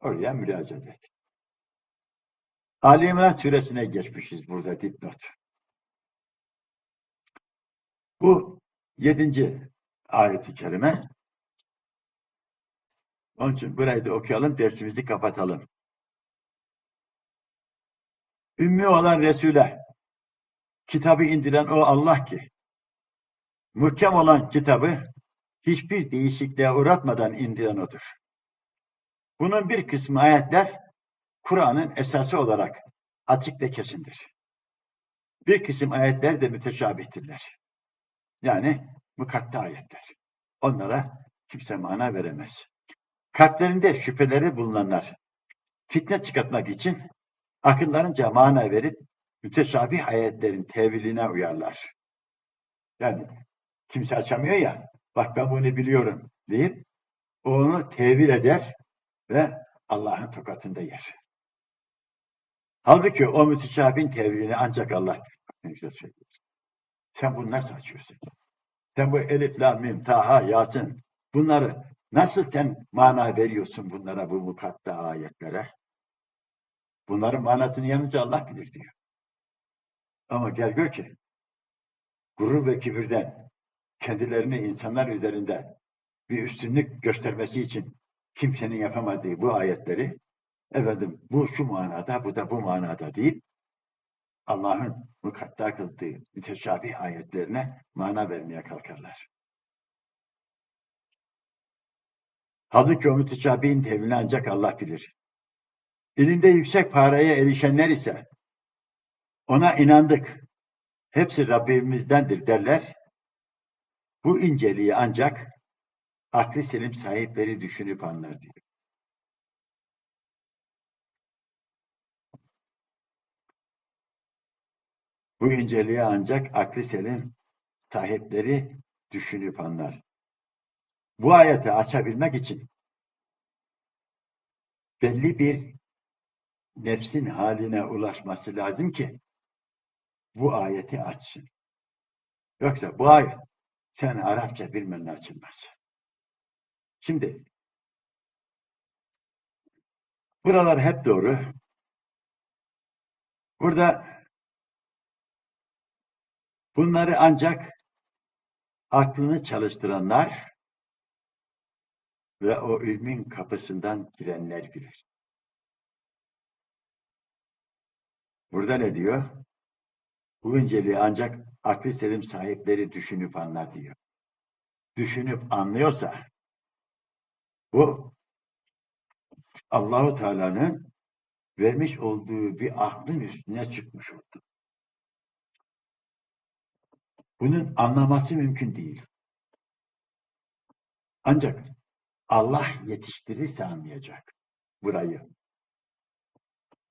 Oraya müracaat et. Ali İmran suresine geçmişiz burada dipnot. Bu yedinci ayeti kerime. Onun için burayı da okuyalım, dersimizi kapatalım. Ümmi olan Resul'e kitabı indiren o Allah ki, muhkem olan kitabı hiçbir değişikliğe uğratmadan indiren odur. Bunun bir kısmı ayetler Kur'an'ın esası olarak açık ve kesindir. Bir kısım ayetler de müteşabihtirler. Yani mukatta ayetler. Onlara kimse mana veremez. Kalplerinde şüpheleri bulunanlar fitne çıkartmak için akıllarınca mana verip müteşabih ayetlerin teviline uyarlar. Yani kimse açamıyor ya, bak ben bunu biliyorum deyip onu tevil eder ve Allah'ın tokatında yer. Halbuki o müteşabihin tevilini ancak Allah güzel söylüyorsun. Sen bunu nasıl açıyorsun? Sen bu elif, la, mim, taha, yasin bunları nasıl sen mana veriyorsun bunlara, bu mukatta ayetlere? Bunların manasını yalnızca Allah bilir diyor. Ama gel gör ki gurur ve kibirden kendilerini insanlar üzerinde bir üstünlük göstermesi için kimsenin yapamadığı bu ayetleri efendim bu şu manada, bu da bu manada değil Allah'ın mukatta kıldığı müteşabih ayetlerine mana vermeye kalkarlar. Halbuki o müteşabihin tevilini ancak Allah bilir. Elinde yüksek paraya erişenler ise ona inandık. Hepsi Rabbimizdendir derler. Bu inceliği ancak akli selim sahipleri düşünüp anlar diyor. Bu inceliği ancak akli selim sahipleri düşünüp anlar. Bu ayeti açabilmek için belli bir nefsin haline ulaşması lazım ki bu ayeti açsın. Yoksa bu ayet sen Arapça bilmenle açılmaz. Şimdi buralar hep doğru. Burada bunları ancak aklını çalıştıranlar ve o ilmin kapısından girenler bilir. Burada ne diyor? Bu inceliği ancak akli selim sahipleri düşünüp anlar diyor. Düşünüp anlıyorsa bu Allahu Teala'nın vermiş olduğu bir aklın üstüne çıkmış oldu. Bunun anlaması mümkün değil. Ancak Allah yetiştirirse anlayacak burayı.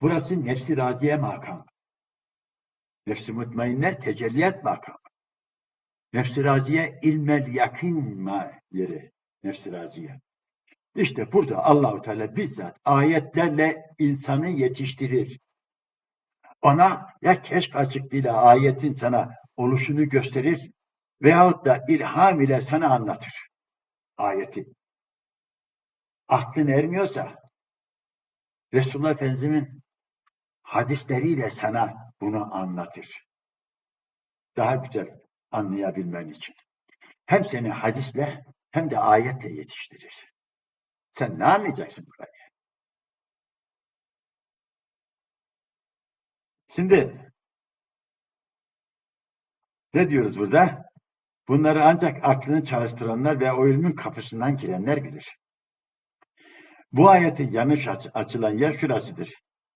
Burası nefsi raziye makamı. Nefsi mutmainne tecelliyat makamı. Nefsi raziye ilmel yakın ma yeri. Nefsi raziye. İşte burada Allahu Teala bizzat ayetlerle insanı yetiştirir. Ona ya keşf açıklığıyla ayetin sana oluşunu gösterir veyahut da ilham ile sana anlatır ayeti. Aklın ermiyorsa Resulullah Efendimiz'in hadisleriyle sana bunu anlatır. Daha güzel anlayabilmen için. Hem seni hadisle hem de ayetle yetiştirir. Sen ne anlayacaksın burayı? Şimdi ne diyoruz burada? Bunları ancak aklını çalıştıranlar ve o ilmin kapısından girenler bilir. Bu ayeti yanlış aç açılan yer şurasıdır.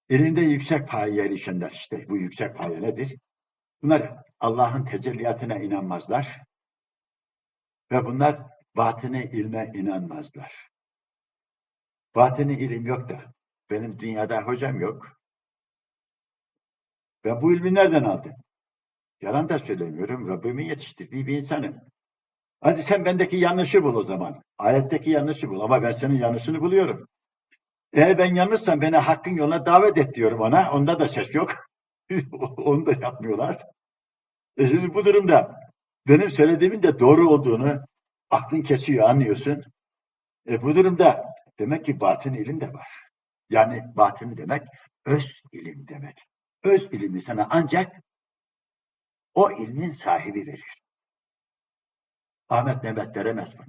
Elinde yüksek paye erişenler işte bu yüksek paye nedir? Bunlar Allah'ın tecelliyatına inanmazlar ve bunlar batını ilme inanmazlar. Batını ilim yok da benim dünyada hocam yok. Ben bu ilmi nereden aldım? Yalan da söylemiyorum. Rabbimin yetiştirdiği bir insanım. Hadi sen bendeki yanlışı bul o zaman. Ayetteki yanlışı bul. Ama ben senin yanlışını buluyorum. Eğer ben yanlışsam beni hakkın yoluna davet et diyorum ona. Onda da ses yok. Onu da yapmıyorlar. E şimdi bu durumda benim söylediğimin de doğru olduğunu aklın kesiyor, anlıyorsun. E bu durumda demek ki batın ilim de var. Yani batını demek öz ilim demek. Öz ilimi sana ancak o ilmin sahibi verir. Ahmet Mehmet veremez bunu.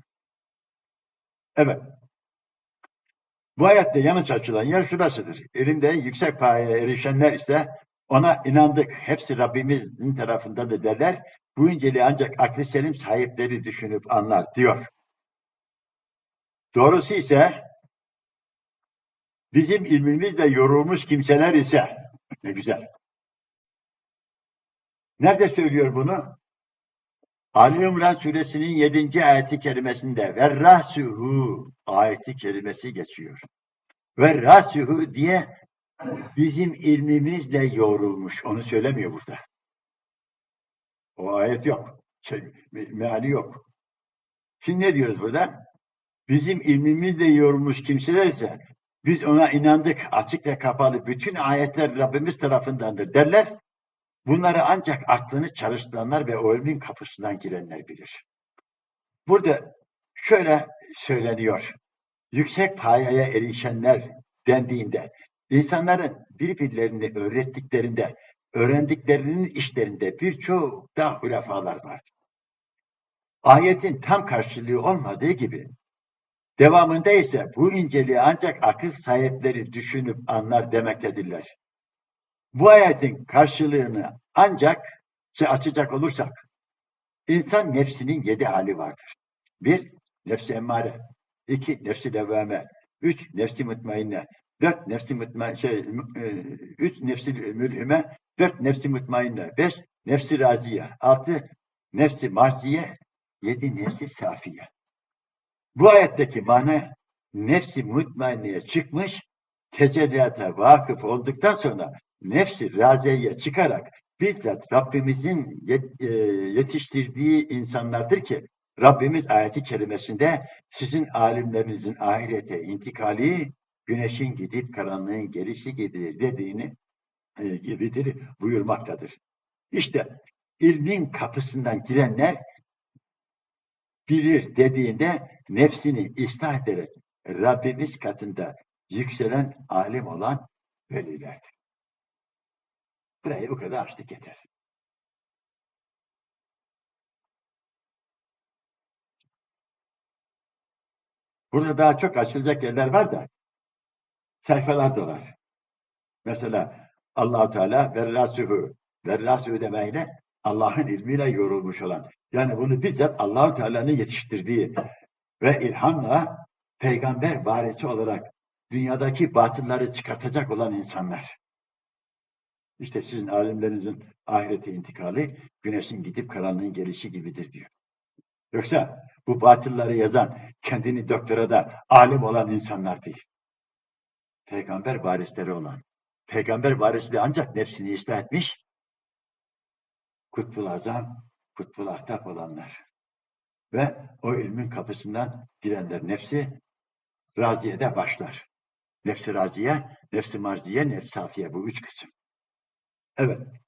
Evet. Bu ayette yanlış açılan yer şurasıdır. Elinde yüksek payeye erişenler ise ona inandık. Hepsi Rabbimizin tarafındadır derler. Bu inceliği ancak aklı selim sahipleri düşünüp anlar diyor. Doğrusu ise bizim ilmimizle yorulmuş kimseler ise ne güzel. Nerede söylüyor bunu? Ali İmran suresinin 7. ayeti kerimesinde verrasuhu ayeti kerimesi geçiyor. Verrasuhu diye bizim ilmimizle yoğrulmuş. Onu söylemiyor burada. O ayet yok. Şey, me- meali yok. Şimdi ne diyoruz burada? Bizim ilmimizle yorulmuş kimseler ise biz ona inandık. Açık ve kapalı bütün ayetler Rabbimiz tarafındandır derler. Bunları ancak aklını çalıştıranlar ve o ilmin kapısından girenler bilir. Burada şöyle söyleniyor. Yüksek payaya erişenler dendiğinde insanların birbirlerini öğrettiklerinde öğrendiklerinin işlerinde birçok da hülefalar vardır. Ayetin tam karşılığı olmadığı gibi devamında ise bu inceliği ancak akıl sahipleri düşünüp anlar demektedirler. Bu ayetin karşılığını ancak şey açacak olursak insan nefsinin yedi hali vardır. Bir, nefsi emmare. iki nefsi levvame. Üç, nefsi mutmainne. Dört, nefsi mutma şey, e, üç, nefsi mülhime. Dört, nefsi mutmainne. Beş, nefsi raziye. Altı, nefsi marziye. Yedi, nefsi safiye. Bu ayetteki mana nefsi mutmainneye çıkmış, tecelliyata vakıf olduktan sonra nefsi raziyeye çıkarak bizzat Rabbimizin e, yetiştirdiği insanlardır ki Rabbimiz ayeti kerimesinde sizin alimlerinizin ahirete intikali güneşin gidip karanlığın gelişi gibidir dediğini e, gibidir buyurmaktadır. İşte ilmin kapısından girenler bilir dediğinde nefsini ıslah ederek Rabbimiz katında yükselen alim olan velilerdir. Burayı bu kadar açtık yeter. Burada daha çok açılacak yerler var da sayfalar dolar. Mesela Allahu Teala verrasuhu verrasuhu demeyle Allah'ın ilmiyle yorulmuş olan. Yani bunu bizzat Allahu Teala'nın yetiştirdiği ve ilhamla peygamber varisi olarak dünyadaki batılları çıkartacak olan insanlar. İşte sizin alimlerinizin ahirete intikali güneşin gidip karanlığın gelişi gibidir diyor. Yoksa bu batılları yazan, kendini doktorada alim olan insanlar değil. Peygamber varisleri olan. Peygamber varisi de ancak nefsini ıslah etmiş, kutbul azam, kutbul ahtap olanlar. Ve o ilmin kapısından girenler nefsi raziyede başlar. Nefsi raziye, nefsi marziye, nefsi safiye bu üç kısım. Evet.